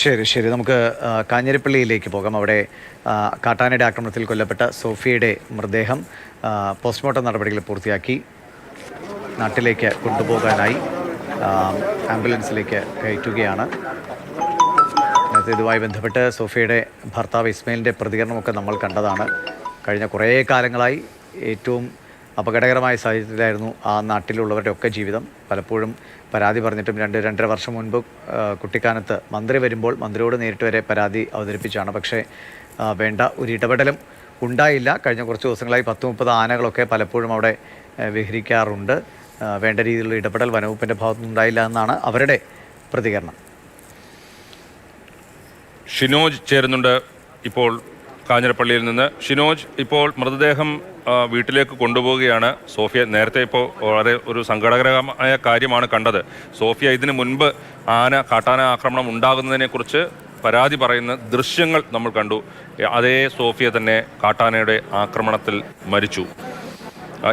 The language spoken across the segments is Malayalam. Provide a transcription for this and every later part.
ശരി ശരി. നമുക്ക് കാഞ്ഞിരപ്പള്ളിയിലേക്ക് പോകാം. അവിടെ കാട്ടാനയുടെ ആക്രമണത്തിൽ കൊല്ലപ്പെട്ട സോഫിയയുടെ മൃതദേഹം പോസ്റ്റ്മോർട്ടം നടപടികൾ പൂർത്തിയാക്കി. നാട്ടിലേക്ക് കൊണ്ടുപോകാനായി ആംബുലൻസിലേക്ക് കയറ്റുകയാണ്. ഇതുമായി ബന്ധപ്പെട്ട് സോഫിയയുടെ ഭർത്താവ് ഇസ്മയിലിന്റെ പ്രതികരണമൊക്കെ നമ്മൾ കണ്ടതാണ്. കഴിഞ്ഞ കുറേ കാലങ്ങളായി ഏറ്റവും അപകടകരമായ സാഹചര്യത്തിലായിരുന്നു ആ നാട്ടിലുള്ളവരുടെ ഒക്കെ ജീവിതം. പലപ്പോഴും പരാതി പറഞ്ഞിട്ടും രണ്ട് രണ്ടര വർഷം മുൻപ് കുട്ടിക്കാനത്ത് മന്ത്രി വരുമ്പോൾ മന്ത്രിയോട് നേരിട്ട് വരെ പരാതി അവതരിപ്പിച്ചാണ്. പക്ഷേ വേണ്ട ഒരു ഇടപെടലും ഉണ്ടായില്ല. കഴിഞ്ഞ കുറച്ച് ദിവസങ്ങളായി പത്ത് മുപ്പത് ആനകളൊക്കെ പലപ്പോഴും അവിടെ വിഹരിക്കാറുണ്ട്. വേണ്ട രീതിയിലുള്ള ഇടപെടൽ വനവകുപ്പിന്റെ ഭാഗത്തുനിന്നുണ്ടായില്ല എന്നാണ് അവരുടെ പ്രതികരണം. ഷിനോജ് ചേരുന്നുണ്ട് ഇപ്പോൾ കാഞ്ഞിരപ്പള്ളിയിൽ നിന്ന്. ഷിനോജ് ഇപ്പോൾ മൃതദേഹം വീട്ടിലേക്ക് കൊണ്ടുപോവുകയാണ്. സോഫിയ നേരത്തെ ഇപ്പോൾ വളരെ ഒരു സങ്കടകരമായ കാര്യമാണ് കണ്ടത്. സോഫിയ ഇതിനു മുൻപ് ആന കാട്ടാന ആക്രമണം ഉണ്ടാകുന്നതിനെക്കുറിച്ച് പരാതി പറയുന്ന ദൃശ്യങ്ങൾ നമ്മൾ കണ്ടു. അതേ സോഫിയ തന്നെ കാട്ടാനയുടെ ആക്രമണത്തിൽ മരിച്ചു.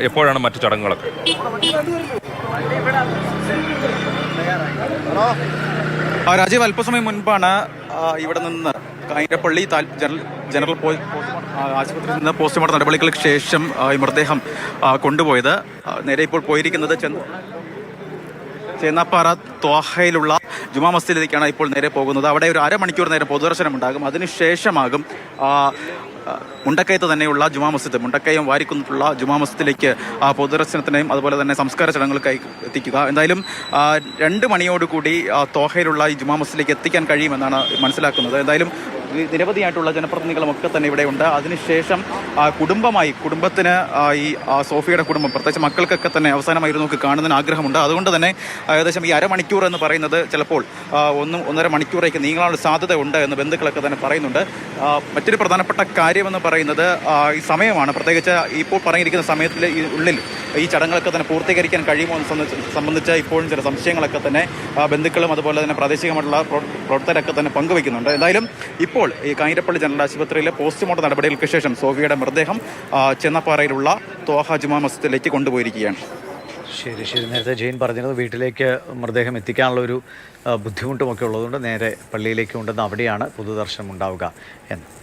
എപ്പോഴാണ് മറ്റു ചടങ്ങുകളൊക്കെ? രാജീവ് അല്പസമയം മുൻപാണ് ഇവിടെ നിന്ന് കാഞ്ഞിരപ്പള്ളി ജനറൽ ജനറൽ ആശുപത്രിയിൽ നിന്ന് പോസ്റ്റ്മോർട്ടം നടപടികൾക്ക് ശേഷം മൃതദേഹം കൊണ്ടുപോയത്. നേരെ ഇപ്പോൾ പോയിരിക്കുന്നത് ചെന്ന ചേന്നാപ്പാറ ത്വാഹയിലുള്ള ജുമാ മസ്ജിദിലേക്കാണ് ഇപ്പോൾ നേരെ പോകുന്നത്. അവിടെ ഒരു അരമണിക്കൂർ നേരം പൊതുദർശനം ഉണ്ടാകും അതിനുശേഷമാകും മുണ്ടക്കയത്ത് തന്നെയുള്ള ജുമാ മസ്ജിദ്. മുണ്ടക്കയം വാരിക്കുന്നിട്ടുള്ള ജുമാ മസ്ജിദിലേക്ക് പൊതുദർശനത്തിനെയും അതുപോലെ തന്നെ സംസ്കാര ചടങ്ങുകൾക്കായി എത്തിക്കുക. എന്തായാലും രണ്ട് മണിയോടുകൂടി തോഹയിലുള്ള ഈ ജുമാ മസ്ജിദിലേക്ക് എത്തിക്കാൻ കഴിയുമെന്നാണ് മനസ്സിലാക്കുന്നത്. എന്തായാലും നിരവധിയായിട്ടുള്ള ജനപ്രതിനിധികളും ഒക്കെ തന്നെ ഇവിടെ ഉണ്ട്. അതിനുശേഷം കുടുംബമായി കുടുംബത്തിന് ഈ സോഫിയുടെ കുടുംബം പ്രത്യേകിച്ച് മക്കൾക്കൊക്കെ തന്നെ അവസാനമായിരുന്നു നമുക്ക് കാണുന്നതിന് ആഗ്രഹമുണ്ട്. അതുകൊണ്ട് തന്നെ ഏകദേശം ഈ അരമണിക്കൂർ എന്ന് പറയുന്നത് ചിലപ്പോൾ ഒന്നും ഒന്നര മണിക്കൂറേക്ക് നീങ്ങാനുള്ള സാധ്യത ഉണ്ട് എന്ന് ബന്ധുക്കളൊക്കെ തന്നെ പറയുന്നുണ്ട്. മറ്റൊരു പ്രധാനപ്പെട്ട കാര്യമെന്ന് പറയുന്നത് ഈ സമയമാണ്. പ്രത്യേകിച്ച് ഇപ്പോൾ പറഞ്ഞിരിക്കുന്ന സമയത്തിൽ ഉള്ളിൽ ഈ ചടങ്ങുകളൊക്കെ തന്നെ പൂർത്തീകരിക്കാൻ കഴിയുമോ എന്ന് സംബന്ധിച്ച് ഇപ്പോഴും ചില സംശയങ്ങളൊക്കെ തന്നെ ബന്ധുക്കളും അതുപോലെ തന്നെ പ്രാദേശികമായിട്ടുള്ള പ്രവർ- പ്രവർത്തകരൊക്കെ തന്നെ പങ്കുവയ്ക്കുന്നുണ്ട്. എന്തായാലും ഇപ്പോൾ ഈ കാഞ്ഞിരപ്പള്ളി ജനറൽ ആശുപത്രിയിലെ പോസ്റ്റ്മോർട്ടം നടപടികൾക്ക് ശേഷം സോഫിയുടെ മൃതദേഹം ചെന്നപ്പാറയിലുള്ള തോഹ ജുമാ മസ്ജിദിലേക്ക് കൊണ്ടുപോയിരിക്കുകയാണ്. ശരി ശരി. നേരത്തെ ജെയിൻ പറഞ്ഞിരുന്നത് വീട്ടിലേക്ക് മൃതദേഹം എത്തിക്കാനുള്ള ഒരു ബുദ്ധിമുട്ടുമൊക്കെ ഉള്ളതുകൊണ്ട് നേരെ പള്ളിയിലേക്ക് കൊണ്ടുവന്ന് അവിടെയാണ് പൊതുദർശനം ഉണ്ടാവുക എന്ന്.